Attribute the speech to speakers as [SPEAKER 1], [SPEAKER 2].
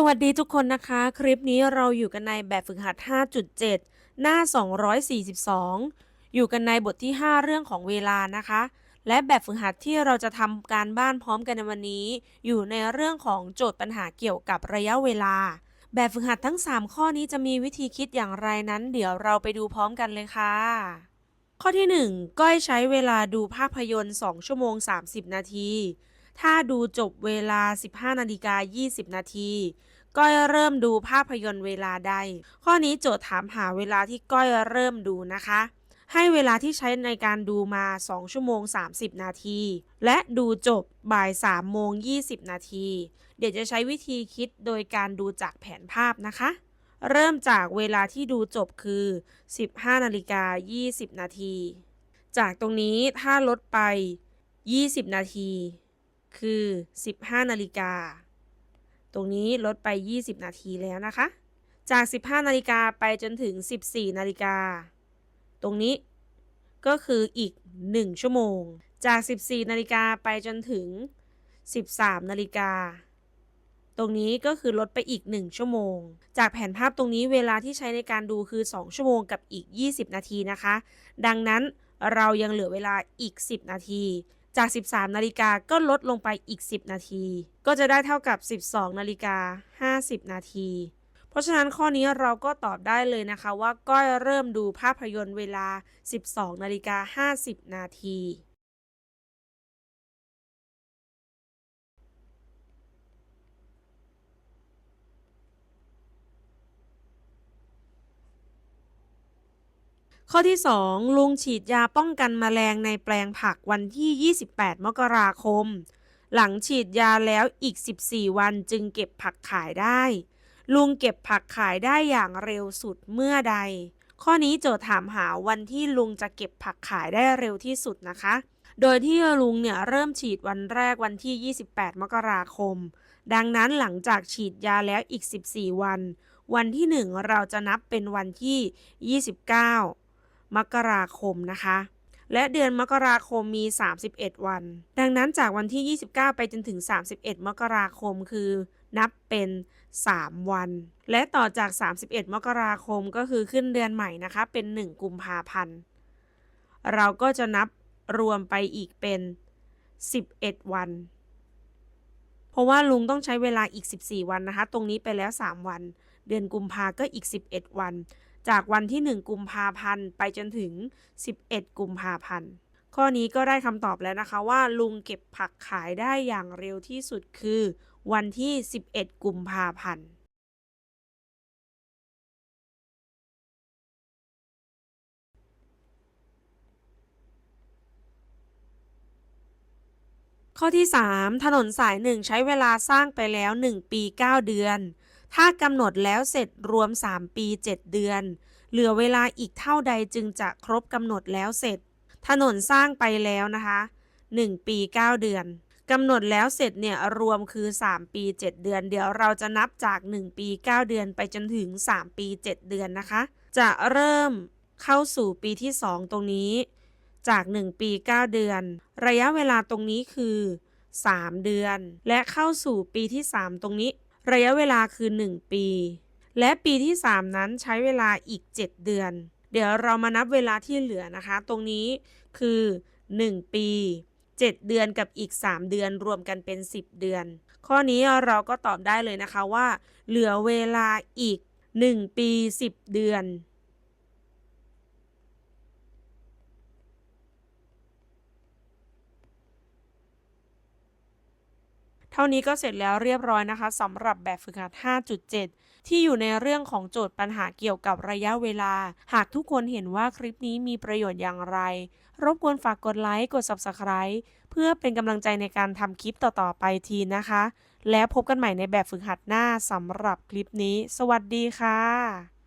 [SPEAKER 1] สวัสดีทุกคนนะคะ คลิปนี้เราอยู่กันในแบบฝึกหัด 5.7 หน้า 242 อยู่กันในบทที่ 5 เรื่องของเวลานะคะ และแบบฝึกหัดที่เราจะทำการบ้านพร้อมกันในวันนี้ อยู่ในเรื่องของโจทย์ปัญหาเกี่ยวกับระยะเวลา แบบฝึกหัดทั้ง 3 ข้อนี้จะมีวิธีคิดอย่างไรนั้น เดี๋ยวเราไปดูพร้อมกันเลยค่ะ ข้อที่ 1 ก้อยใช้เวลาดูภาพยนตร์ 2 ชั่วโมง 30 นาที ถ้าดูจบเวลา 15นาฬิกา20 นาที ก้อยเริ่มดูภาพยนตร์เวลาใด ข้อนี้โจทย์ถามหาเวลาที่ก้อยเริ่มดูนะคะ ให้เวลาที่ใช้ในการดูมา 2 ชั่วโมง 30 นาที และดูจบบ่าย3โมง 20 นาที เดี๋ยวจะใช้วิธีคิดโดยการดูจากแผนภาพนะคะ เริ่มจากเวลาที่ดูจบคือ 15นาฬิกา20 นาที จากตรงนี้ถ้าลดไป 20 นาที คือ 15 นาฬิกา ตรงนี้ลดไป 20 นาทีแล้วนะคะ จาก 15 นาฬิกาไปจนถึง 14 นาฬิกา ตรงนี้ก็คืออีก 1 ชั่วโมง จาก 14 นาฬิกาไปจนถึง 13 นาฬิกา ตรงนี้ก็คือลดไปอีก 1 ชั่วโมง จากแผนภาพตรงนี้เวลาที่ใช้ในการดูคือ 2 ชั่วโมงกับอีก 20 นาทีนะคะ ดังนั้นเรายังเหลือเวลาอีก 10 นาที จาก 13 นาฬิกาก็ลดลงไปอีก 10 นาที ก็จะได้เท่ากับ 12 นาฬิกา 50 นาที เพราะฉะนั้นข้อนี้เราก็ตอบได้เลยนะคะว่าก้อยเริ่มดูภาพยนตร์เวลา 12 นาฬิกา 50 นาที ข้อที่ 2 ลุงฉีดยาป้องกันแมลงในแปลงผักวันที่ 28 มกราคม หลังฉีดยาแล้วอีก 14 วันจึงเก็บผักขายได้ ลุงเก็บผักขายได้อย่างเร็วสุดเมื่อใด ข้อนี้โจทย์ถามหาวันที่ลุงจะเก็บผักขายได้เร็วที่สุดนะคะ โดยที่ลุงเนี่ยเริ่มฉีดวันแรกวันที่ 28 มกราคม ดังนั้นหลังจากฉีดยาแล้วอีก 14 วัน วันที่ 1 เราจะนับเป็นวันที่ 29 มกราคมนะคะ และเดือนมกราคมมี 31 วัน ดังนั้นจากวันที่ 29 ไปจนถึง 31 มกราคมคือนับเป็น 3 วัน และต่อจาก 31 มกราคมก็คือขึ้นเดือนใหม่นะคะ เป็น 1 กุมภาพันธ์ เราก็จะนับรวมไปอีกเป็น 11 วัน เพราะว่าลุงต้องใช้เวลาอีก 14 วันนะคะ ตรงนี้ไปแล้ว 3 วัน เดือนกุมภาก็อีก 11 วัน จากวันที่ 1 กุมภาพันธ์ไปจนถึง 11 กุมภาพันธ์ ข้อนี้ก็ได้คำตอบแล้วนะคะว่า ลุงเก็บผักขายได้อย่างเร็วที่สุดคือ วันที่ 11 กุมภาพันธ์ข้อที่ 3 ถนนสาย 1 ใช้เวลาสร้างไปแล้ว 1 ปี 9 เดือน ถ้ากำหนดแล้วเสร็จรวม 3 ปี 7 เดือน เหลือเวลาอีกเท่าใดจึงจะครบกำหนดแล้วเสร็จ ถนนสร้างไปแล้วนะคะ 1 ปี 9 เดือนกำหนดแล้วเสร็จเนี่ยรวมคือ 3 ปี 7 เดือน เดี๋ยวเราจะนับจาก 1 ปี 9 เดือนไปจนถึง 3 ปี 7 เดือนนะคะ จะเริ่มเข้าสู่ปีที่ 2 ตรงนี้ จาก 1 ปี 9 เดือน ระยะเวลาตรงนี้คือ 3 เดือน และเข้าสู่ปีที่ 3 ตรงนี้ ระยะเวลาคือ 1 ปี และปีที่ 3 นั้นใช้เวลาอีก 7 เดือน เดี๋ยวเรามานับเวลาที่เหลือนะคะ ตรงนี้คือ 1 ปี 7 เดือนกับอีก 3 เดือนรวมกันเป็น 10 เดือน ข้อนี้เราก็ตอบได้เลยนะคะว่า เหลือเวลาอีก 1 ปี 10 เดือน ท่านี้ก็เสร็จแล้วเรียบร้อยนะคะสำหรับแบบฝึกหัด 5.7 ที่อยู่ในเรื่องของโจทย์ปัญหาเกี่ยวกับระยะเวลา หากทุกคนเห็นว่าคลิปนี้มีประโยชน์อย่างไร รบกวนฝากกดไลค์กด Subscribe เพื่อเป็นกำลังใจในการทำคลิปต่อ ๆ ไปทีนะคะ แล้วพบกันใหม่ในแบบฝึกหัดหน้าสำหรับคลิปนี้ สวัสดีค่ะ